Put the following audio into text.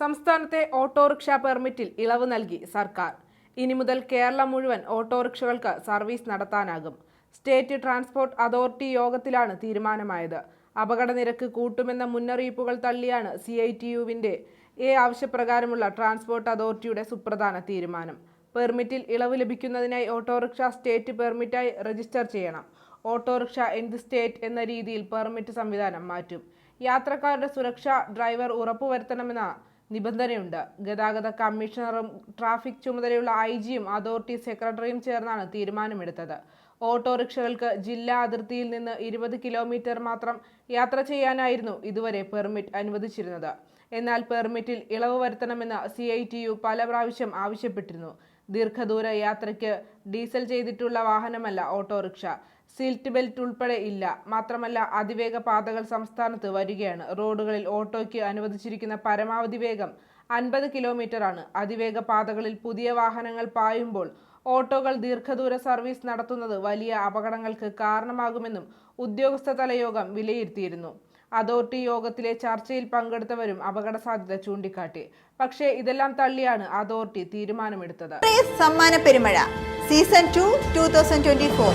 സംസ്ഥാനത്തെ ഓട്ടോറിക്ഷ പെർമിറ്റിൽ ഇളവ് നൽകി സർക്കാർ. ഇനി മുതൽ കേരളം മുഴുവൻ ഓട്ടോറിക്ഷകൾക്ക് സർവീസ് നടത്താനാകും. സ്റ്റേറ്റ് ട്രാൻസ്പോർട്ട് അതോറിറ്റി യോഗത്തിലാണ് തീരുമാനമായത്. അപകട നിരക്ക് കൂട്ടുമെന്ന മുന്നറിയിപ്പുകൾ തള്ളിയാണ് സി ഐ ടി യുവിന്റെ എ ആവശ്യപ്രകാരമുള്ള ട്രാൻസ്പോർട്ട് അതോറിറ്റിയുടെ സുപ്രധാന തീരുമാനം. പെർമിറ്റിൽ ഇളവ് ലഭിക്കുന്നതിനായി ഓട്ടോറിക്ഷ സ്റ്റേറ്റ് പെർമിറ്റായി രജിസ്റ്റർ ചെയ്യണം. ഓട്ടോറിക്ഷ എന്ത് സ്റ്റേറ്റ് എന്ന രീതിയിൽ പെർമിറ്റ് സംവിധാനം മാറ്റും. യാത്രക്കാരുടെ സുരക്ഷ ഡ്രൈവർ ഉറപ്പുവരുത്തണമെന്ന നിബന്ധനയുണ്ട്. ഗതാഗത കമ്മീഷണറും ട്രാഫിക് ചുമതലയുള്ള ഐ ജിയും അതോറിറ്റി സെക്രട്ടറിയും ചേർന്നാണ് തീരുമാനമെടുത്തത്. ഓട്ടോറിക്ഷകൾക്ക് ജില്ലാ അതിർത്തിയിൽ നിന്ന് ഇരുപത് കിലോമീറ്റർ മാത്രം യാത്ര ചെയ്യാനായിരുന്നു ഇതുവരെ പെർമിറ്റ് അനുവദിച്ചിരുന്നത്. എന്നാൽ പെർമിറ്റിൽ ഇളവ് വരുത്തണമെന്ന് സി ഐ ടി യു പല പ്രാവശ്യം ആവശ്യപ്പെട്ടിരുന്നു. ദീർഘദൂര യാത്രയ്ക്ക് ഡീസൽ ചെയ്തിട്ടുള്ള വാഹനമല്ല ഓട്ടോറിക്ഷ. സീറ്റ് ബെൽറ്റ് ഉൾപ്പെടെ ഇല്ല. മാത്രമല്ല അതിവേഗ പാതകൾ സംസ്ഥാനത്ത് വരികയാണ്. റോഡുകളിൽ ഓട്ടോയ്ക്ക് അനുവദിച്ചിരിക്കുന്ന പരമാവധി വേഗം അൻപത് കിലോമീറ്റർ ആണ് അതിവേഗ പാതകളിൽ പുതിയ വാഹനങ്ങൾ പായുമ്പോൾ ഓട്ടോകൾ ദീർഘദൂര സർവീസ് നടത്തുന്നത് വലിയ അപകടങ്ങൾക്ക് കാരണമാകുമെന്നും ഉദ്യോഗസ്ഥ തലയോഗം വിലയിരുത്തിയിരുന്നു. അതോറിറ്റി യോഗത്തിലെ ചർച്ചയിൽ പങ്കെടുത്തവരും അപകട സാധ്യത ചൂണ്ടിക്കാട്ടി. പക്ഷേ ഇതെല്ലാം തള്ളിയാണ് അതോറിറ്റി തീരുമാനമെടുത്തത്. സമ്മാന പെരുമഴ. Season two two thousand twenty four.